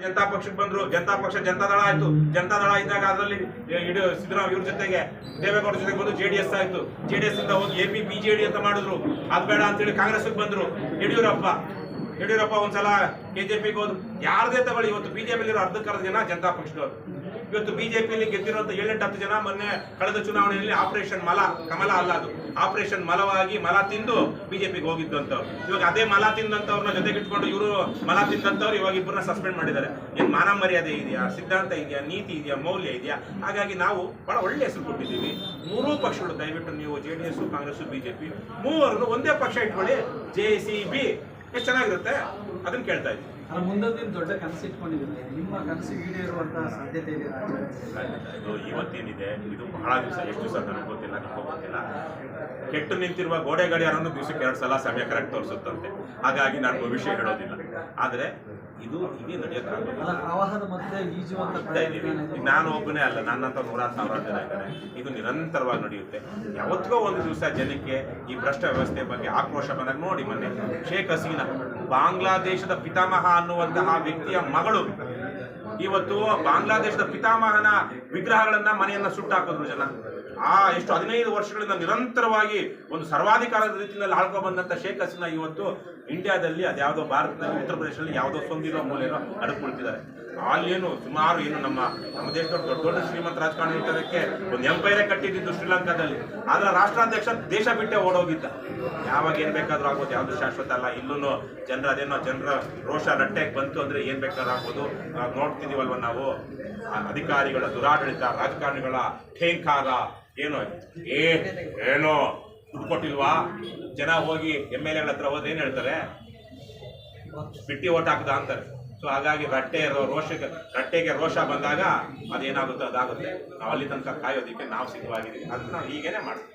ಜನತಾ ಪಕ್ಷಕ್ಕೆ ಬಂದ್ರು ಜನತಾ ಪಕ್ಷ ಜನತಾ ದಳ ಆಯ್ತು. ಜನತಾ ದಳ ಇದ್ದಾಗ ಅದರಲ್ಲಿ ಇಡೀ ಸಿದ್ದರಾಮಯ್ಯ ಇವ್ರ ಜೊತೆಗೆ ದೇವೇಗೌಡ ಜೊತೆಗೆ ಬಂದು ಜೆಡಿಎಸ್ ಆಯ್ತು. ಜೆಡಿಎಸ್ ಇಂದ ಹೋಗಿ ಎಪಿ ಬಿಜೆಡಿ ಅಂತ ಮಾಡಿದ್ರು. ಅದ್ ಬೇಡ ಅಂತೇಳಿ ಕಾಂಗ್ರೆಸ್ ಬಂದ್ರು. ಯಡಿಯೂರಪ್ಪ ಯಡಿಯೂರಪ್ಪ ಒಂದ್ಸಲ ಕೆಜೆಪಿಗೆ ಹೋದ್ರು. ಯಾರದೇ ತಗೊಳ್ಳಿ ಇವತ್ತು ಬಿಜೆಪಿ ಅರ್ಧಕ್ಕರ್ಧ ಜನ ಜನತಾ ಪಕ್ಷದವರು. ಇವತ್ತು ಬಿಜೆಪಿಯಲ್ಲಿ ಗೆದ್ದಿರುವಂತ ಏಳೆಂಟು, ಹತ್ತು ಜನ ಮೊನ್ನೆ ಕಳೆದ ಚುನಾವಣೆಯಲ್ಲಿ ಆಪರೇಷನ್ ಮಲ, ಕಮಲ ಅಲ್ಲ ಅದು. ಆಪರೇಷನ್ ಮಲವಾಗಿ ಮಲ ತಿಂದು ಬಿಜೆಪಿಗೆ ಹೋಗಿದ್ದು ಅಂತವ್ರು ಇವಾಗ ಅದೇ ಮಲ ತಿಂದಂಥವ್ರನ್ನ ಜೊತೆಗೆ ಇಟ್ಕೊಂಡು ಇವರು ಮಲ ತಿಂದಂಥವ್ರು ಇವಾಗ ಇಬ್ಬರನ್ನ ಸಸ್ಪೆಂಡ್ ಮಾಡಿದ್ದಾರೆ. ಏನು ಮಾನ ಮರ್ಯಾದೆ ಇದೆಯಾ? ಸಿದ್ಧಾಂತ ಇದೆಯಾ? ನೀತಿ ಇದೆಯಾ? ಮೌಲ್ಯ ಇದೆಯಾ? ಹಾಗಾಗಿ ನಾವು ಬಹಳ ಒಳ್ಳೆ ಹೆಸರು ಕೊಟ್ಟಿದ್ದೀವಿ. ಮೂರೂ ಪಕ್ಷಗಳು, ದಯವಿಟ್ಟು ನೀವು J D S, Congress, BJP ಮೂವರನ್ನು ಒಂದೇ ಪಕ್ಷ ಇಟ್ಕೊಳ್ಳಿ. J C B. ಎಷ್ಟು ಚೆನ್ನಾಗಿರುತ್ತೆ? ಅದನ್ನ ಕೇಳ್ತಾ ಇದ್ದೀವಿ ಅಲ್ಲ ಮುಂದೊಂದು ನೀವು ದೊಡ್ಡ ಕನಸು ಇಟ್ಕೊಂಡಿದ್ದೀನಿ ನಿಮ್ಮ ಕನಸು ಈಡೇರುವಂತಹ ಸಾಧ್ಯತೆ ಇದೆ ಇದು ಇವತ್ತೇನಿದೆ ಇದು ಬಹಳ ದಿವಸ ಎಷ್ಟು ದಿವಸ ನನಗೆ ಗೊತ್ತಿಲ್ಲ ನಿಮಗೂ ಗೊತ್ತಿಲ್ಲ. ಕೆಟ್ಟು ನಿಂತಿರುವ ಗೋಡೆ ಗಡಿಯಾರನ್ನು ದಿವಸಕ್ಕೆ ಎರಡು ಸಲ ಸಮಯ ಕರೆಕ್ಟ್ ತೋರಿಸುತ್ತಂತೆ. ಹಾಗಾಗಿ ನಾನು ಭವಿಷ್ಯ ಹೇಳೋದಿಲ್ಲ. ಆದರೆ ಇದು ಮಾಡ್ತಾ ಇದ್ದೀವಿ ನಾನು ಒಬ್ಬನೇ ಅಲ್ಲ ನನ್ನಂತ ನೂರಾರು ಸಾವಿರಾರು ಜನ ಇದ್ದಾರೆ. ಇದು ನಿರಂತರವಾಗಿ ನಡೆಯುತ್ತೆ. ಯಾವತ್ತಿಗೋ ಒಂದು ದಿವಸ ಜನಕ್ಕೆ ಈ ಭ್ರಷ್ಟ ವ್ಯವಸ್ಥೆ ಬಗ್ಗೆ ಆಕ್ರೋಶ ಬಂದಾಗ ನೋಡಿ ಮೊನ್ನೆ ಶೇಖ್ ಹಸೀನಾ ಬಾಂಗ್ಲಾದೇಶದ ಪಿತಾಮಹ ಅನ್ನುವಂತಹ ವ್ಯಕ್ತಿಯ ಮಗಳು ಇವತ್ತು ಬಾಂಗ್ಲಾದೇಶದ ಪಿತಾಮಹನ ವಿಗ್ರಹಗಳನ್ನ ಮನೆಯನ್ನ ಸುಟ್ಟಾಕಿದ್ರು ಜನ. ಆ ಎಷ್ಟು ಹದಿನೈದು ವರ್ಷಗಳಿಂದ ನಿರಂತರವಾಗಿ ಒಂದು ಸರ್ವಾಧಿಕಾರದ ರೀತಿಯಲ್ಲಿ ಆಳ್ಕೊ ಬಂದಂತ ಶೇಖ್ ಹಸೀನಾ ಇವತ್ತು ಇಂಡಿಯಾದಲ್ಲಿ ಅದ್ಯಾವುದೋ ಭಾರತದಲ್ಲಿ, ಉತ್ತರ ಪ್ರದೇಶದಲ್ಲಿ ಯಾವುದೋ ಸೊಂದಿರೋ ಮೂಲೆಯೋ ಅಡ್ಕೊಳ್ತಿದ್ದಾರೆ ಅಲ್ಲೇನು ಸುಮಾರು ಏನು ನಮ್ಮ ನಮ್ಮ ದೇಶದ ದೊಡ್ಡ ದೊಡ್ಡ ಶ್ರೀಮಂತ ರಾಜಕಾರಣ ಇಟ್ಟದಕ್ಕೆ ಒಂದು ಎಂಪೈರೇ ಕಟ್ಟಿದ್ದು ಶ್ರೀಲಂಕಾದಲ್ಲಿ. ಆದ್ರೆ ರಾಷ್ಟ್ರಾಧ್ಯಕ್ಷ ದೇಶ ಬಿಟ್ಟೆ ಓಡೋಗಿದ್ದ. ಯಾವಾಗ ಏನ್ ಬೇಕಾದ್ರೂ ಆಗ್ಬೋದು, ಯಾವ್ದು ಶಾಶ್ವತ ಅಲ್ಲ. ಇಲ್ಲೂ ಜನರ, ಅದೇನೋ ಜನರ ರೋಷ ರಟ್ಟೆಗೆ ಬಂತು ಅಂದ್ರೆ ಏನ್ ಬೇಕಾದ್ರೂ ಆಗ್ಬೋದು. ನೋಡ್ತಿದೀವಲ್ವ ನಾವು? ಅಧಿಕಾರಿಗಳ, ದುರಾಡಳಿತ, ರಾಜಕಾರಣಿಗಳ ಠೇಂಕಾರ. ಏನೋ, ಏ, ಏನೋ ದುಡ್ಡು ಕೊಟ್ಟಿಲ್ವಾ? ಜನ ಹೋಗಿ ಎಂ ಎಲ್ ಎಗಳ ಹತ್ರ ಹೋದ್ರೆ ಏನ್ ಹೇಳ್ತಾರೆ? ಬಿಟ್ಟಿ ಓಟ್ ಹಾಕ್ದ ಅಂತಾರೆ. ಸೊ ಹಾಗಾಗಿ ರಟ್ಟೆ ರೋ- ರೋಷಕ್ಕೆ ರಟ್ಟೆಗೆ ರೋಷ ಬಂದಾಗ ಅದೇನಾಗುತ್ತೋ ಅದಾಗುತ್ತೆ. ನಾವು ಅಲ್ಲಿ ತನಕ ಕಾಯೋದಿಕ್ಕೆ ನಾವು ಸಿದ್ಧವಾಗಿದ್ದೀವಿ. ಅದನ್ನ ನಾವು ಹೀಗೇನೆ ಮಾಡ್ತೀವಿ